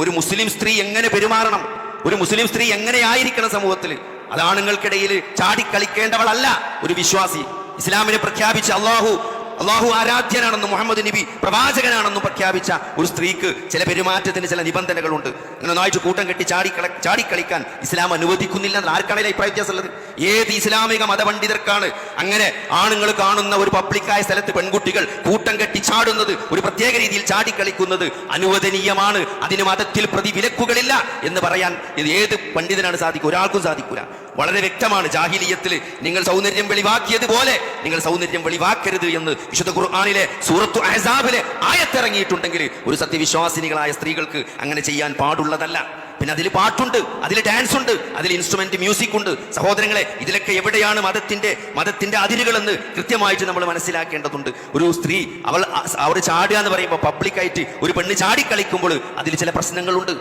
ഒരു മുസ്ലിം സ്ത്രീ എങ്ങനെ പെരുമാറണം? ഒരു മുസ്ലിം സ്ത്രീ എങ്ങനെയായിരിക്കണം സമൂഹത്തിൽ? അത് ആണുങ്ങൾക്കിടയിൽ ചാടിക്കളിക്കേണ്ടവളല്ല ഒരു വിശ്വാസി. ഇസ്ലാമിനെ പ്രഖ്യാപിച്ച അള്ളാഹു അള്ളാഹു ആരാധ്യനാണെന്നും മുഹമ്മദ് നബി പ്രവാചകനാണെന്നും പ്രഖ്യാപിച്ച ഒരു സ്ത്രീക്ക് ചില പെരുമാറ്റത്തിന് ചില നിബന്ധനകളുണ്ട്. അങ്ങനെ ഒന്നായിട്ട് കൂട്ടം കെട്ടി ചാടി ചാടിക്കളിക്കാൻ ഇസ്ലാം അനുവദിക്കുന്നില്ല എന്ന് ആർക്കാണെങ്കിൽ അഭിപ്രായ വ്യത്യാസമുള്ളത്? ഏത് ഇസ്ലാമിക മതപണ്ഡിതർക്കാണ് അങ്ങനെ ആണുങ്ങൾ കാണുന്ന ഒരു പബ്ലിക്കായ സ്ഥലത്ത് പെൺകുട്ടികൾ കൂട്ടം കെട്ടി ചാടുന്നത് ഒരു പ്രത്യേക രീതിയിൽ ചാടിക്കളിക്കുന്നത് അനുവദനീയമാണ് അതിന് മതത്തിൽ പ്രതിവിലക്കുകളില്ല എന്ന് പറയാൻ ഇത് ഏത് പണ്ഡിതനാണ് സാധിക്കുക? ഒരാൾക്കും സാധിക്കൂല. വളരെ വ്യക്തമാണ് ജാഹിലിയത്തിൽ നിങ്ങൾ സൗന്ദര്യം വെളിവാക്കിയതുപോലെ നിങ്ങൾ സൗന്ദര്യം വെളിവാക്കരുത് എന്ന് വിശുദ്ധ ഖുർആാനിലെ സൂറത്തു അഹസാബിലെ ആയത്തിറങ്ങിയിട്ടുണ്ടെങ്കിൽ ഒരു സത്യവിശ്വാസിനികളായ സ്ത്രീകൾക്ക് അങ്ങനെ ചെയ്യാൻ പാടുള്ളതല്ല. പിന്നെ അതിൽ പാട്ടുണ്ട് അതിൽ ഡാൻസ് ഉണ്ട് അതിൽ ഇൻസ്ട്രുമെന്റ് മ്യൂസിക് ഉണ്ട്. സഹോദരങ്ങളെ ഇതിലൊക്കെ എവിടെയാണ് മതത്തിന്റെ മതത്തിന്റെ അതിരുകളെന്ന് കൃത്യമായിട്ട് നമ്മൾ മനസ്സിലാക്കേണ്ടതുണ്ട്. ഒരു സ്ത്രീ അവൾ അവർ ചാടുക എന്ന് പറയുമ്പോൾ പബ്ലിക്കായിട്ട് ഒരു പെണ്ണ് ചാടിക്കളിക്കുമ്പോൾ അതിൽ ചില പ്രശ്നങ്ങളുണ്ട്.